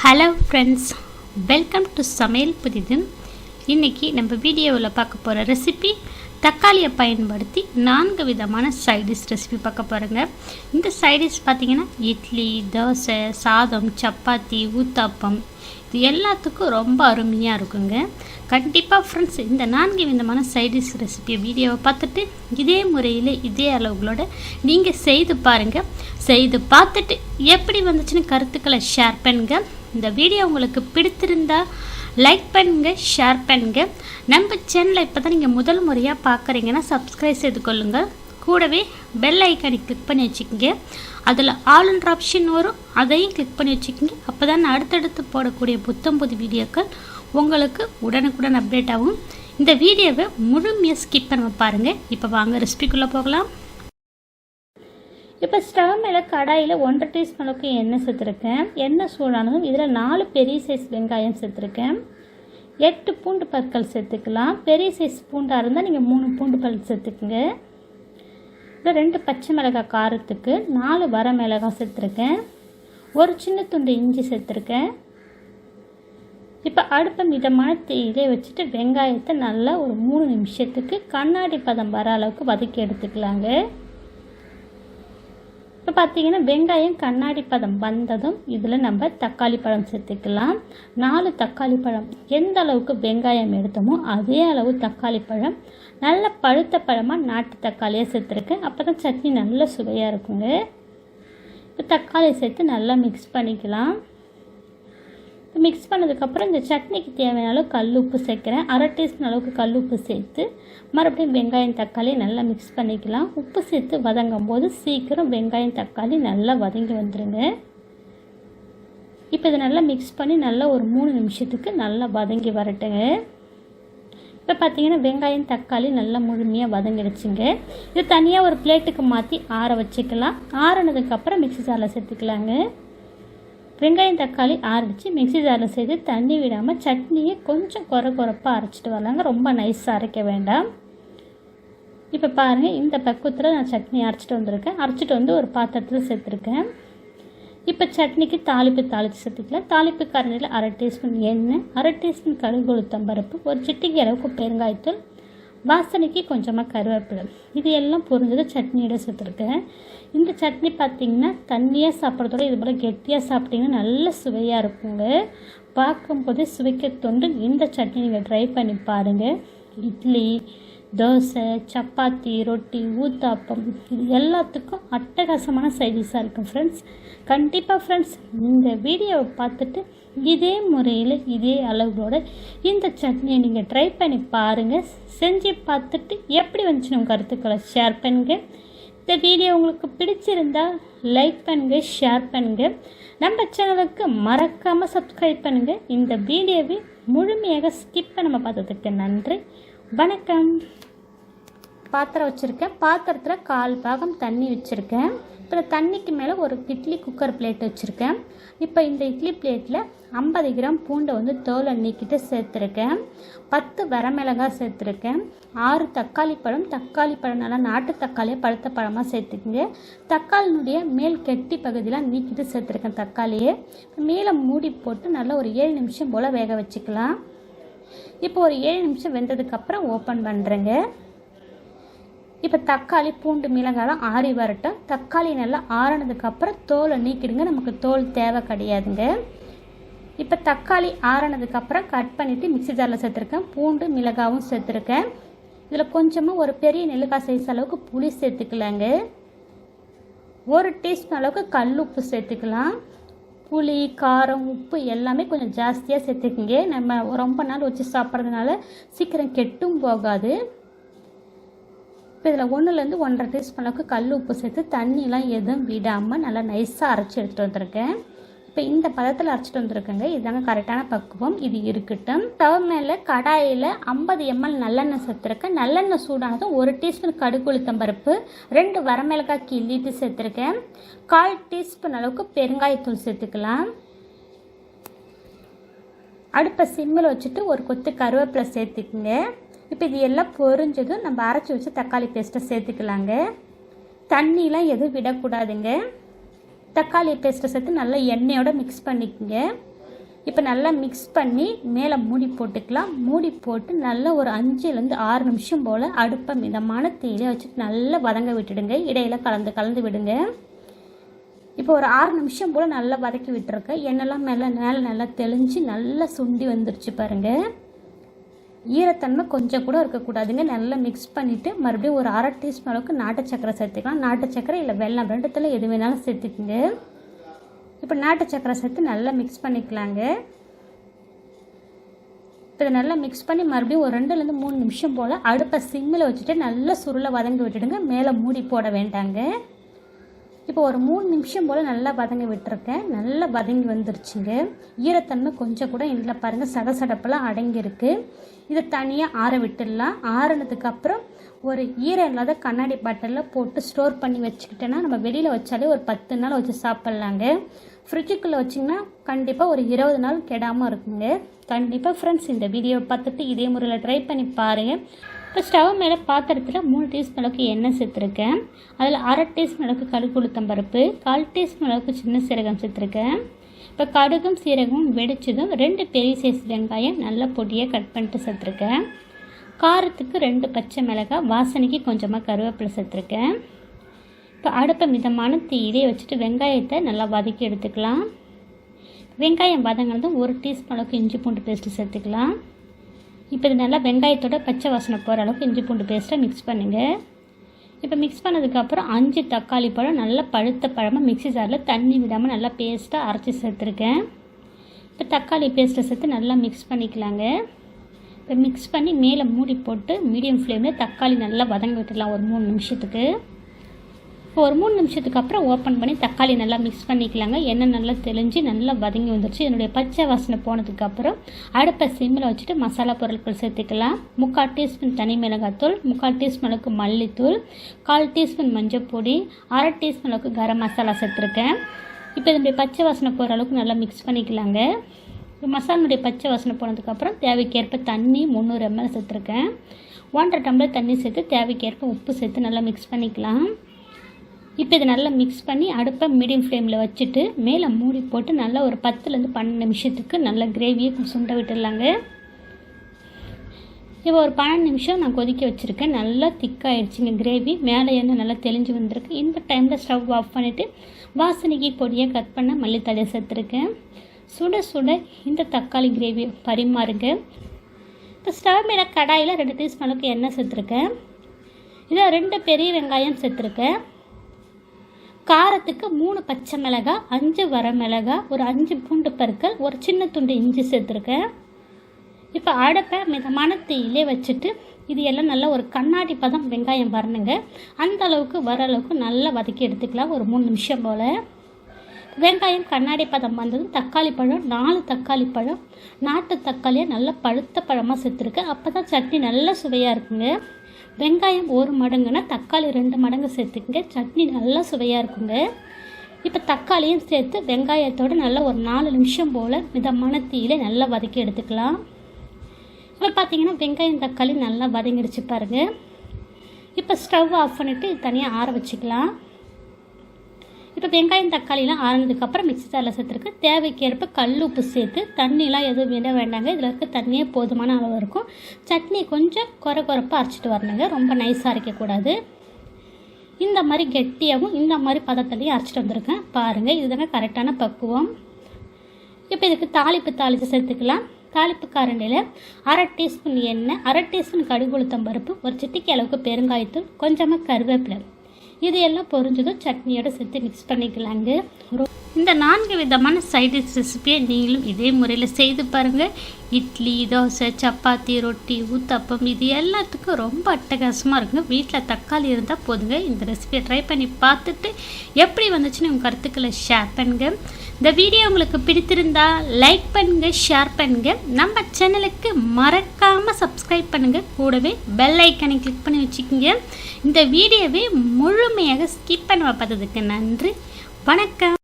Hello friends welcome to சமையல் புதிது இன்றைக்கி நம்ம வீடியோவில் பார்க்க போகிற ரெசிபி தக்காளியை பயன்படுத்தி நான்கு விதமான சைடிஷ் ரெசிபி பார்க்க போகிறேங்க இந்த சைடிஷ் பார்த்திங்கன்னா இட்லி தோசை சாதம் சப்பாத்தி ஊத்தாப்பம். இது எல்லாத்துக்கும் ரொம்ப அருமையாக இருக்குங்க. கண்டிப்பாக ஃப்ரெண்ட்ஸ் இந்த நான்கு விதமான சைடிஷ் ரெசிபியை வீடியோவை பார்த்துட்டு இதே முறையில் இதே அளவுகளோட நீங்கள் செய்து பாருங்கள் செய்து பார்த்துட்டு எப்படி வந்துச்சுன்னு கருத்துக்களை ஷேர் பண்ணுங்கள் இந்த வீடியோ உங்களுக்கு பிடித்திருந்தா லைக் பண்ணுங்க ஷேர் பண்ணுங்க. நம்ம சேனலை இப்போ தான் நீங்கள் முதல் முறையாக பார்க்குறீங்கன்னா சப்ஸ்கிரைப் செய்து கொள்ளுங்கள் கூடவே பெல் ஐக்கானை கிளிக் பண்ணி வச்சுக்கோங்க. அதில் ஆளுன்ற ஆப்ஷன் வரும். அதையும் கிளிக் பண்ணி வச்சுக்கோங்க. அப்போ தான் அடுத்தடுத்து போடக்கூடிய புத்தம் புது வீடியோக்கள் உங்களுக்கு உடனுக்குடன் அப்டேட் ஆகும். இந்த வீடியோவை முழுமையாக ஸ்கிப் பண்ண பாருங்கள் இப்போ வாங்க ரெசிபிக்குள்ளே போகலாம். இப்போ ஸ்டவ் மேலே கடாயில் ஒன்றரை டீஸ்பூன் அளவுக்கு எண்ணெய் சேர்த்துருக்கேன். எண்ணெய் சூடானதும் இதில் நாலு பெரிய சைஸ் வெங்காயம் சேர்த்துருக்கேன். எட்டு பூண்டு பற்கள் சேர்த்துக்கலாம். பெரிய சைஸ் பூண்டாக இருந்தால் நீங்கள் மூணு பூண்டு பல் சேர்த்துக்குங்க. இப்போ ரெண்டு பச்சை மிளகாய் காரத்துக்கு நாலு வர மிளகாய் சேர்த்துருக்கேன். ஒரு சின்ன துண்டு இஞ்சி சேர்த்துருக்கேன். இப்போ அடுப்பை மிதமான தீயிலே வச்சுட்டு வெங்காயத்தை நல்லா ஒரு மூணு நிமிஷத்துக்கு கண்ணாடி பதம் வர அளவுக்கு வதக்கி எடுத்துக்கலாங்க. இப்போ பார்த்தீங்கன்னா வெங்காயம் கண்ணாடி பதம் வந்ததும் இதில் நம்ம தக்காளி பழம் சேர்த்துக்கலாம். நாலு தக்காளி பழம் எந்த அளவுக்கு வெங்காயம் எடுத்தோமோ அதே அளவு தக்காளி பழம். நல்ல பழுத்த பழமாக நாட்டு தக்காளியாக சேர்த்துருக்கேன். அப்போ தான் சட்னி நல்ல சுவையாக இருக்குங்க. இப்போ தக்காளி சேர்த்து நல்லா மிக்ஸ் பண்ணிக்கலாம். மிக்ஸ் பண்ணதுக்கப்புறம் இந்த சட்னிக்கு தேவையான அளவு கல் உப்பு சேர்க்குறேன். அரை டீஸ்பூன் அளவுக்கு கல் உப்பு சேர்த்து மறுபடியும் வெங்காயம் தக்காளி நல்லா மிக்ஸ் பண்ணிக்கலாம். உப்பு சேர்த்து வதங்கும் போது சீக்கிரம் வெங்காயம் தக்காளி நல்லா வதங்கி வந்துடுங்க இப்போ இதை நல்லா மிக்ஸ் பண்ணி நல்லா ஒரு மூணு நிமிஷத்துக்கு நல்லா வதங்கி வரட்டுங்க. இப்போ பார்த்தீங்கன்னா வெங்காயம் தக்காளி நல்லா முழுமையாக வதங்கிடுச்சுங்க. இது தனியாக ஒரு பிளேட்டுக்கு மாற்றி ஆற வச்சுக்கலாம். ஆறினதுக்கப்புறம் மிக்ஸி ஜாரில் சேர்த்துக்கலாங்க. வெங்காயம் தக்காளி அரைச்சி மிக்ஸி ஜாரில் சேர்த்து தண்ணி விடாமல் சட்னியை கொஞ்சம் குறை குறைப்பாக அரைச்சிட்டு வரலாங்க. ரொம்ப நைஸாக அரைக்க வேண்டாம். இப்போ பாருங்கள் இந்த பக்குவத்தில் நான் சட்னி அரைச்சிட்டு வந்திருக்கேன். அரைச்சிட்டு வந்து ஒரு பாத்திரத்தில் சேர்த்துருக்கேன். இப்போ சட்னிக்கு தாளிப்பு தாளித்து சேர்த்துக்கலாம். தாளிப்பு கரண்டியில் அரை டீஸ்பூன் எண்ணெய் அரை டீஸ்பூன் கடுகு உளுத்தம்பருப்பு ஒரு சிட்டிக்கு அளவுக்கு பெருங்காயத்தூள் வாசனைக்கு கொஞ்சமாக கருவேப்பிலை. இது எல்லாம் பொரிஞ்சது சட்னியோட சேர்த்துருக்கேன். இந்த சட்னி பார்த்திங்கன்னா தண்ணியாக சாப்பிட்றதோட இது போல் கெட்டியாக சாப்பிட்டிங்கன்னா நல்ல சுவையாக இருக்குங்க. பார்க்கும்போதே சுவைக்க தொண்டு இந்த சட்னி நீங்கள் ட்ரை பண்ணி பாருங்கள் இட்லி தோசை சப்பாத்தி ரொட்டி ஊத்தாப்பம் இது எல்லாத்துக்கும் அட்டகாசமான சைடிஷாக இருக்கும் ஃப்ரெண்ட்ஸ் கண்டிப்பாக ஃப்ரெண்ட்ஸ் இந்த வீடியோவை பார்த்துட்டு இதே முறையில் இதே அளவோட இந்த சட்னியை நீங்கள் ட்ரை பண்ணி பாருங்கள் செஞ்சு பார்த்துட்டு எப்படி வந்துச்சு நம்ம கருத்துக்களை ஷேர் பண்ணுங்கள் இந்த வீடியோ உங்களுக்கு பிடிச்சிருந்தால் லைக் பண்ணுங்கள் ஷேர் பண்ணுங்கள் நம்ம சேனலுக்கு மறக்காமல் சப்ஸ்கிரைப் பண்ணுங்கள் இந்த வீடியோவை முழுமையாக ஸ்கிப் நம்ம பார்த்ததுக்கு நன்றி. வணக்கம். பாத்திரம் வச்சுருக்கேன். பாத்திரத்தில் கால் பாகம் தண்ணி வச்சுருக்கேன். இப்போ தண்ணிக்கு மேலே ஒரு இட்லி குக்கர் பிளேட் வச்சுருக்கேன். இப்போ இந்த இட்லி பிளேட்டில் ஐம்பது கிராம் பூண்டை வந்து தோலை நீக்கிட்டு சேர்த்துருக்கேன். பத்து வரமிளகாய் சேர்த்துருக்கேன். ஆறு தக்காளி பழம் தக்காளி பழம் நல்லா நாட்டு தக்காளியை பழுத்த பழமாக சேர்த்துக்குங்க. தக்காளினுடைய மேல் கெட்டி பகுதியெலாம் நீக்கிட்டு சேர்த்துருக்கேன் தக்காளியை. மேலே மூடி போட்டு நல்லா ஒரு ஏழு நிமிஷம் போல் வேக வச்சுக்கலாம். இப்போ ஒரு ஏழு நிமிஷம் வெந்ததுக்கப்புறம் ஓப்பன் பண்ணுறேங்க இப்போ தக்காளி பூண்டு மிளகாலாம் ஆறி வரட்டும். தக்காளி நல்லா ஆறினதுக்கப்புறம் தோலை நீக்கிடுங்க. நமக்கு தோல் தேவை கிடையாதுங்க. இப்போ தக்காளி ஆறினதுக்கப்புறம் கட் பண்ணிவிட்டு மிக்சி ஜாரில் சேர்த்துருக்கேன். பூண்டு மிளகாவும் சேர்த்துருக்கேன். இதில் கொஞ்சமாக ஒரு பெரிய நெல்லுக்காய் சைஸ் அளவுக்கு புளி சேர்த்துக்கலாங்க. ஒரு டீஸ்பூன் அளவுக்கு கல் உப்பு சேர்த்துக்கலாம். புளி காரம் உப்பு எல்லாமே கொஞ்சம் ஜாஸ்தியாக சேர்த்துக்குங்க. நம்ம ரொம்ப நாள் வச்சு சாப்பிட்றதுனால சீக்கிரம் கெட்டும் போகாது. இப்போ இதில் ஒன்றுலேருந்து ஒன்றரை டீஸ்பூன் அளவுக்கு கல் உப்பு சேர்த்து தண்ணிலாம் எதுவும் விடாமல் நல்லா நைஸாக அரைச்சி எடுத்துகிட்டு வந்திருக்கேன். இப்போ இந்த பதத்தில் அரைச்சிட்டு வந்திருக்கேங்க. இதுதாங்க கரெக்டான பக்குவம். இது இருக்கட்டும். தவ மேலே கடாயில் ஐம்பது எம்எல் நல்லெண்ணெய் சேர்த்துருக்கேன். நல்லெண்ணெய் சூடானதும் ஒரு டீஸ்பூன் கடுகு உளுத்தம் பருப்பு ரெண்டு வரமிளகாய் கிள்ளிட்டு சேர்த்துருக்கேன். கால் டீஸ்பூன் அளவுக்கு பெருங்காயத்தூள் சேர்த்துக்கலாம். அடுப்பை சிம்மில் வச்சுட்டு ஒரு கொத்து கருவேப்பிலை சேர்த்துக்குங்க. இப்போ இது எல்லாம் பொரிஞ்சதும் நம்ம அரைச்சி வச்சு தக்காளி பேஸ்ட்டை சேர்த்துக்கலாங்க. தண்ணிலாம் எதுவும் விடக்கூடாதுங்க. தக்காளி பேஸ்ட்டை சேர்த்து நல்லா எண்ணெயோட மிக்ஸ் பண்ணிக்கோங்க. இப்போ நல்லா மிக்ஸ் பண்ணி மேலே மூடி போட்டுக்கலாம். மூடி போட்டு நல்லா ஒரு அஞ்சுலேருந்து ஆறு நிமிஷம் போல் அடுப்பை மிதமான தீயில வச்சுட்டு நல்லா வதங்க விட்டுடுங்க. இடையில கலந்து கலந்து விடுங்க. இப்போ ஒரு ஆறு நிமிஷம் போல் நல்லா வதக்கி விட்டுருக்கேன் எண்ணெய்லாம் மேலே மேலே நல்லா தெளிஞ்சு நல்லா சுண்டி வந்துருச்சு பாருங்கள் ஈரத்தன்மை கொஞ்சம் கூட இருக்கக்கூடாதுங்க. நல்லா மிக்ஸ் பண்ணிவிட்டு மறுபடியும் ஒரு அரை டீஸ்பூன் அளவுக்கு நாட்டு சக்கரை சேர்த்துக்கலாம். நாட்டு சக்கரை இல்லை வெள்ளம் ரெண்டுத்தில் எது வேணாலும் சேர்த்துக்குங்க. இப்போ நாட்டு சக்கரை சேர்த்து நல்லா மிக்ஸ் பண்ணிக்கலாங்க. இப்போ இதை நல்லா மிக்ஸ் பண்ணி மறுபடியும் ஒரு ரெண்டுலேருந்து மூணு நிமிஷம் போல் அடுப்பை சிம்மில் வச்சுட்டு நல்லா சுருளை வதங்கி விட்டுடுங்க. மேலே மூடி போட வேண்டாங்க. இப்போ ஒரு மூணு நிமிஷம் போல் நல்லா வதங்கி விட்டுருக்கேன். நல்லா வதங்கி வந்துருச்சுங்க. ஈரத்தன்மை கொஞ்சம் கூட இதில் பாருங்கள் சடசடப்பெல்லாம் அடங்கியிருக்கு. இதை தனியாக ஆற விட்டுடலாம். ஆறுனதுக்கப்புறம் ஒரு ஈரம் இல்லாத கண்ணாடி பாட்டிலில் போட்டு ஸ்டோர் பண்ணி வச்சுக்கிட்டேன்னா நம்ம வெளியில் வச்சாலே ஒரு பத்து நாள் வச்சு சாப்பிட்லாங்க. ஃப்ரிட்ஜுக்குள்ளே வச்சிங்கன்னா கண்டிப்பாக ஒரு இருபது நாள் கெடாமல் இருக்குங்க. கண்டிப்பாக ஃப்ரெண்ட்ஸ் இந்த வீடியோவை பார்த்துட்டு இதே முறையில் ட்ரை பண்ணி பாருங்கள் இப்போ ஸ்டவ் மேலே பாத்திரத்தில் மூணு டீஸ்பூன் அளவுக்கு எண்ணெய் சேர்த்துருக்கேன். அதில் அரை டீஸ்பூன் அளவுக்கு கடுகு உளுத்தம் பருப்பு கால் டீஸ்பூன் அளவுக்கு சின்ன சீரகம் சேர்த்துருக்கேன். இப்போ கடுகும் சீரகமும் வெடிச்சதும் ரெண்டு பெரிய சைஸ் வெங்காயம் நல்ல பொடியாக கட் பண்ணிட்டு சேர்த்துருக்கேன். காரத்துக்கு ரெண்டு பச்சை மிளகாய் வாசனைக்கு கொஞ்சமாக கருவேப்பிலை சேர்த்துருக்கேன். இப்போ அடுப்பை மிதமான தீயிலே வச்சுட்டு வெங்காயத்தை நல்லா வதக்கி எடுத்துக்கலாம். வெங்காயம் வதங்கினதும் ஒரு டீஸ்பூன் அளவுக்கு இஞ்சி பூண்டு பேஸ்ட்டு சேர்த்துக்கலாம். இப்போ இது நல்லா வெங்காயத்தோட பச்சை வாசனை போகிற அளவுக்கு இஞ்சி பூண்டு பேஸ்ட்டை மிக்ஸ் பண்ணுங்கள் இப்போ மிக்ஸ் பண்ணதுக்கப்புறம் அஞ்சு தக்காளி பழம் நல்லா பழுத்த பழமாக மிக்ஸி ஜாரில் தண்ணி விடாமல் நல்லா பேஸ்ட்டாக அரைச்சி சேர்த்துருக்கேன். இப்போ தக்காளி பேஸ்ட்டை சேர்த்து நல்லா மிக்ஸ் பண்ணிக்கலாங்க. இப்போ மிக்ஸ் பண்ணி மேலே மூடி போட்டு மீடியம் ஃப்ளேமில் தக்காளி நல்லா வதங்க விட்டுடலாம் ஒரு மூணு நிமிஷத்துக்கு. இப்போ ஒரு மூணு நிமிஷத்துக்கு அப்புறம் ஓப்பன் பண்ணி தக்காளி நல்லா மிக்ஸ் பண்ணிக்கலாங்க. எண்ணெய் நல்லா தெளிஞ்சு நல்லா வதங்கி வந்துருச்சு. என்னுடைய பச்சை வாசனை போனதுக்கப்புறம் அடுப்பை சிம்மில் வச்சுட்டு மசாலா பொருட்கள் சேர்த்துக்கலாம். முக்கால் டீஸ்பூன் தனி மிளகாத்தூள் முக்கால் டீஸ்பூன் அளவுக்கு மல்லித்தூள் கால் டீஸ்பூன் மஞ்சள் பொடி அரை டீஸ்பூன் அளவுக்கு கரம் மசாலா சேர்த்துருக்கேன். இப்போ இதனுடைய பச்சை வாசனை போகிற அளவுக்கு நல்லா மிக்ஸ் பண்ணிக்கலாங்க. மசாலனுடைய பச்சை வாசனை போனதுக்கப்புறம் தேவைக்கேற்ப தண்ணி முந்நூறு எம்எல் சேர்த்துருக்கேன். ஒன்றரை டம்ளர் தண்ணி சேர்த்து தேவைக்கேற்ப உப்பு சேர்த்து நல்லா மிக்ஸ் பண்ணிக்கலாம். இப்போ இதை நல்லா மிக்ஸ் பண்ணி அடுப்பை மீடியம் ஃப்ளேமில் வச்சுட்டு மேலே மூடி போட்டு நல்லா ஒரு பத்துலேருந்து பன்னெண்டு நிமிஷத்துக்கு நல்லா கிரேவியை சுண்ட விட்டுடலாங்க. இப்போ ஒரு பன்னெண்டு நிமிஷம் நான் கொதிக்க வச்சுருக்கேன். நல்லா திக்காகிடுச்சிங்க கிரேவி மேலே எண்ணெய் நல்லா தெளிஞ்சு வந்திருக்கு. இந்த டைமில் ஸ்டவ் ஆஃப் பண்ணிவிட்டு வாசனைக்கு பொடியாக கட் பண்ண மல்லித்தலையை சேர்த்துருக்கேன். சுட சுட இந்த தக்காளி கிரேவி பரிமாறுங்க. இப்போ ஸ்டவ் மேலே கடாயில் ரெண்டு டீஸ்பூன் அளவுக்கு எண்ணெய் சேர்த்துருக்கேன். இதை ரெண்டு பெரிய வெங்காயம் சேர்த்துருக்கேன். காரத்துக்கு மூணு பச்சை மிளகாய் அஞ்சு வரமிளகாய் ஒரு அஞ்சு பூண்டு பருக்கள் ஒரு சின்ன துண்டு இஞ்சி சேர்த்துருக்கேன். இப்போ அடப்பை மிதமான தீயிலே வச்சுட்டு இது எல்லாம் நல்லா ஒரு கண்ணாடி பதம் வெங்காயம் வரணுங்க அந்த அளவுக்கு வர அளவுக்கு நல்லா வதக்கி எடுத்துக்கலாம் ஒரு மூணு நிமிஷம் போல். வெங்காயம் கண்ணாடி பதம் வந்ததும் தக்காளி பழம் நாலு தக்காளி பழம் நாட்டு தக்காளியை நல்லா பழுத்த பழமாக சேர்த்துருக்கேன். அப்போ தான் சட்னி நல்லா சுவையாக இருக்குங்க. வெங்காயம் ஒரு மடங்குனா தக்காளி ரெண்டு மடங்கு சேர்த்துக்குங்க. சட்னி நல்லா சுவையாக இருக்குங்க. இப்போ தக்காளியும் சேர்த்து வெங்காயத்தோடு நல்லா ஒரு நாலு நிமிஷம் போல் மிதமான தீயில நல்லா வதக்கி எடுத்துக்கலாம். இப்போ பார்த்தீங்கன்னா வெங்காயம் தக்காளி நல்லா வதங்கிடுச்சு பாருங்கள் இப்போ ஸ்டவ் ஆஃப் பண்ணிவிட்டு தனியாக ஆற வச்சுக்கலாம். இப்போ வெங்காயம் தக்காளிலாம் ஆறினதுக்கப்புறம் மிக்ஸி சாரில் சேர்த்துருக்கு. தேவைக்கேற்ப கல் உப்பு சேர்த்து தண்ணிலாம் எதுவும் விட வேண்டாங்க. இதில் இருக்க தண்ணியே போதுமான அளவு இருக்கும். சட்னி கொஞ்சம் குறை குறைப்பாக அரைச்சிட்டு வரணுங்க. ரொம்ப நைஸாக அரைக்கக்கூடாது. இந்த மாதிரி கெட்டியாகவும் இந்த மாதிரி பதத்துலேயும் அரைச்சிட்டு வந்திருக்கேன். பாருங்கள் இதுதாங்க கரெக்டான பக்குவம். இப்போ இதுக்கு தாளிப்பு தாளித்து சேர்த்துக்கலாம். தாளிப்பு காரண்டியில் அரை டீஸ்பூன் எண்ணெய் அரை டீஸ்பூன் கடுகு உளுத்தம் பருப்பு ஒரு சிட்டிக்கு அளவுக்கு பெருங்காயத்தூள் கொஞ்சமாக கருவேப்பிலை. இது எல்லாம் பொரிஞ்சதும் சட்னியோட சேர்த்து மிக்ஸ் பண்ணிக்கலாங்க. இந்த நான்கு விதமான சைடிஷ் ரெசிபியை நீங்களும் இதே முறையில் செய்து பாருங்கள் இட்லி தோசை சப்பாத்தி ரொட்டி ஊத்தப்பம் இது எல்லாத்துக்கும் ரொம்ப அட்டகாசமாக இருக்குங்க. வீட்டில் தக்காளி இருந்தால் போதுங்க. இந்த ரெசிபியை ட்ரை பண்ணி பார்த்துட்டு எப்படி வந்துச்சுன்னு உங்கள் கருத்துக்களை ஷேர் பண்ணுங்க. இந்த வீடியோ உங்களுக்கு பிடித்திருந்தா லைக் பண்ணுங்க ஷேர் பண்ணுங்க. நம்ம சேனலுக்கு மறக்காமல் சப்ஸ்கிரைப் பண்ணுங்க. கூடவே பெல் ஐக்கனை கிளிக் பண்ணி வச்சுக்கோங்க. இந்த வீடியோவை முழுமையாக ஸ்கிப் பண்ண பார்த்ததுக்கு நன்றி. வணக்கம்.